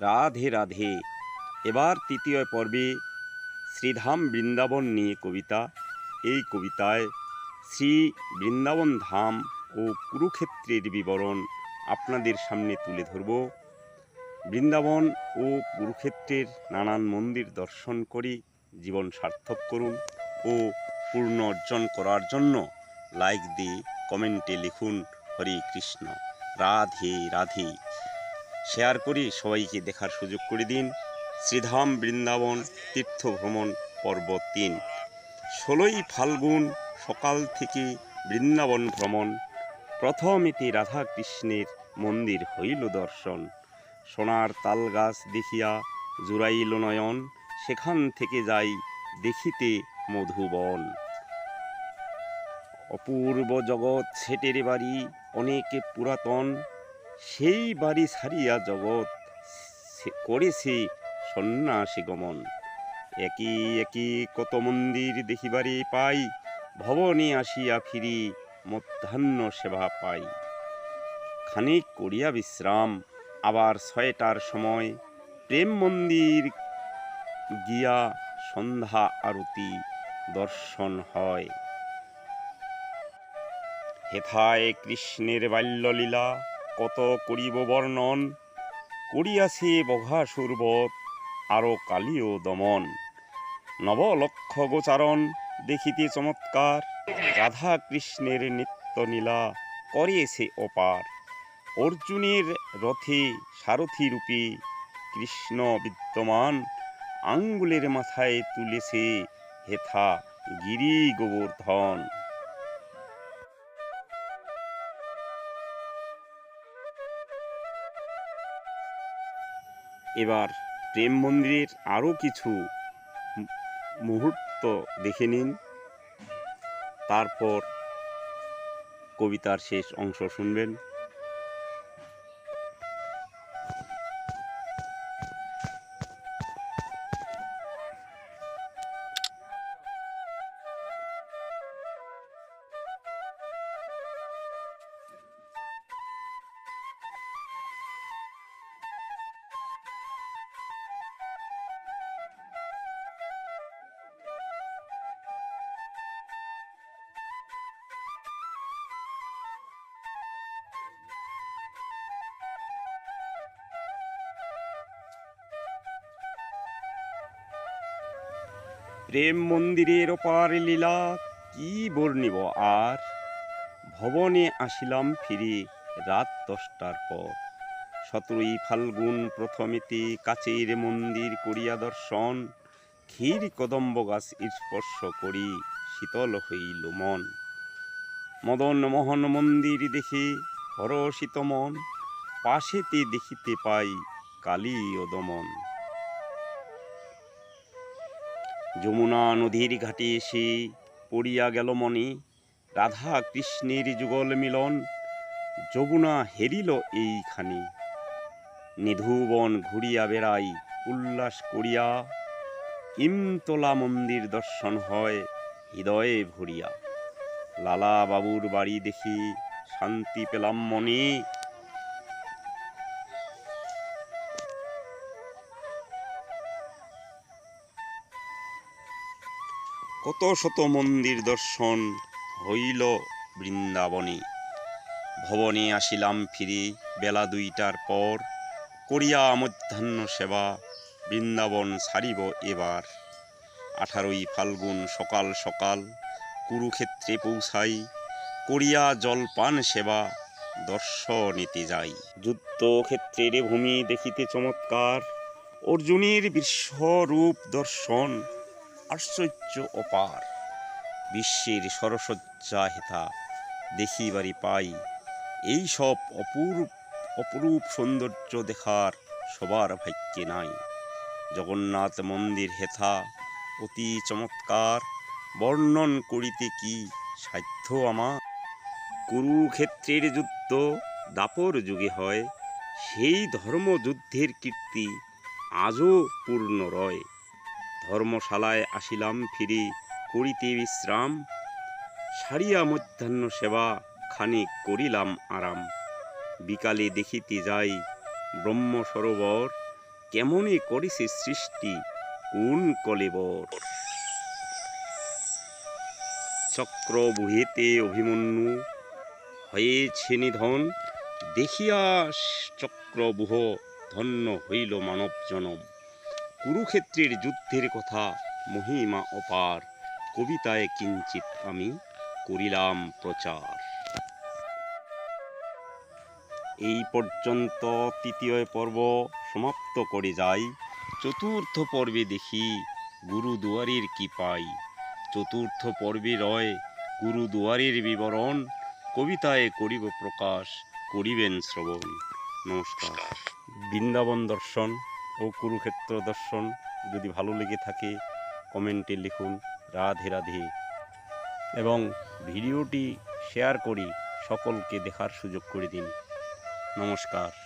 রাধে রাধে। এবার তৃতীয় পর্বে শ্রীধাম বৃন্দাবন নিয়ে কবিতা। এই কবিতায় শ্রী বৃন্দাবন ধাম ও কুরুক্ষেত্রের বিবরণ আপনাদের সামনে তুলে ধরব। বৃন্দাবন ও কুরুক্ষেত্রের নানান মন্দির দর্শন করে জীবন সার্থক করুন ও পূর্ণ অর্জন করার জন্য লাইক দিয়ে কমেন্টে লিখুন, হরে কৃষ্ণ। রাধে রাধে। শেয়ার করি, সবাইকে দেখার সুযোগ করে দিন। শ্রীধাম বৃন্দাবন তীর্থ ভ্রমণ পর্ব তিন। ষোলোই ফাল্গুন সকাল থেকে বৃন্দাবন ভ্রমণ। প্রথমেতে রাধা কৃষ্ণের মন্দির হইল দর্শন। সোনার তাল গাছ দেখিয়া জুড়াইল নয়ন, সেখান থেকে যাই দেখিতে মধুবন। অপূর্ব জগৎ ছেটের বাড়ি অনেকে পুরাতন। সেই বাড়ি ছাড়িয়া জগৎ করেছে সন্ন্যাসী গমন। একই একই কত মন্দির দেখিবারে পাই, ভবনে আসিয়া ফিরি মধ্যাহ্ন সেবা পাই। খানিক করিয়া বিশ্রাম, আবার ছয়টার সময় প্রেম মন্দির গিয়া সন্ধ্যা আরতি দর্শন হয়। হেথায় কৃষ্ণের বাল্যলীলা কত করিব বর্ণন, করিয়াছে বঘাসুরবত আরও কালীয় দমন। নবলক্ষ গোচারণ, দেখিতে চমৎকার। রাধা কৃষ্ণের নিত্য নীলা করিয়েছে অপার। অর্জুনের রথে সারথি রূপে কৃষ্ণ বিদ্যমান, আঙ্গুলের মাথায় তুলেছে হেথা গিরি গোবর্ধন এবার প্রেম মন্দিরের আরও কিছু মুহূর্ত দেখে নিন। তারপর কবিতার শেষ অংশ শুনবেন। প্রেম মন্দিরের ওপার লীলা কি বর্ণিব আর? ভবনে আসিলাম ফিরে রাত দশটার পর। সতেরোই ফাল্গুন প্রথমেতে কাচের মন্দির করিয়া দর্শন, ক্ষীর কদম্ব গাছ স্পর্শ করি, শীতল হইল মন। মদন মোহন মন্দির দেখে হরষিত মন, পাশেতে দেখিতে পাই কালী ও দমন। যমুনা নদীর ঘাটে এসে পড়িয়া গেল মনে। রাধা কৃষ্ণের যুগল মিলন, যমুনা হেরিল এইখানে। নিধুবন ঘুরিয়া বেড়াই, উল্লাস করিয়া ইমতলা মন্দির দর্শন হয়, হৃদয়ে ভরিয়া। লালা বাবুর বাড়ি দেখি শান্তি পেলাম মনে। কত শত মন্দির দর্শন হইল বৃন্দাবনে। ভবনে আসিলাম ফিরে বেলা দুইটার পর, করিয়া মধ্যাহ্ন সেবা বৃন্দাবন ছাড়িব এবার। আঠারোই ফাল্গুন সকাল সকাল কুরুক্ষেত্রে পৌঁছাই, করিয়া জলপান সেবা দর্শনীতে যাই। যুদ্ধক্ষেত্রের ভূমি দেখিতে চমৎকার, অর্জুনের বিশ্বরূপ দর্শন আশ্চর্য অপার বিশ্বের সরসজ্জা হেথা দেখিবারি পাই। এই সব অপূর্ব অপরূপ সৌন্দর্য দেখার সবার ভাগ্যে নাই। জগন্নাথ মন্দির হেথা অতি চমৎকার, বর্ণন করিতে কি সাধ্য আমার? কুরুক্ষেত্রের যুদ্ধ দাপর যুগে হয়, সেই ধর্মযুদ্ধের কীর্তি আজও পূর্ণ রয়। ধর্মশালায় আসিলাম ফিরি করিতে বিশ্রাম। সারিয়া মধ্যাহ্ন সেবা খানিক করিলাম আরাম। বিকালে দেখিতে যাই ব্রহ্ম সরোবর কেমনে করেছে সৃষ্টি, কোন কলেবর চক্র বুহেতে অভিমন্যু, হয়েছে নিধন, দেখিয়া চক্রবুহ ধন্য হইল মানব জনম কুরুক্ষেত্রের যুদ্ধের কথা মহিমা অপার। কবিতায় কিঞ্চিত আমি করিলাম প্রচার। এই পর্যন্ত তৃতীয় পর্ব সমাপ্ত করে যাই। চতুর্থ পর্বে দেখি গুরু দুয়ারির কি পাই চতুর্থ পর্বে রয় গুরু দুয়ারির বিবরণ। কবিতায় করিব প্রকাশ করিবেন শ্রবণ। নমস্কার। বৃন্দাবন দর্শন। ও কুরুক্ষেত্র দর্শন যদি ভালো লেগে থাকে, কমেন্টে লিখুন রাধে রাধে। এবং ভিডিওটি শেয়ার করি সকলকে দেখার সুযোগ করে দিন। নমস্কার।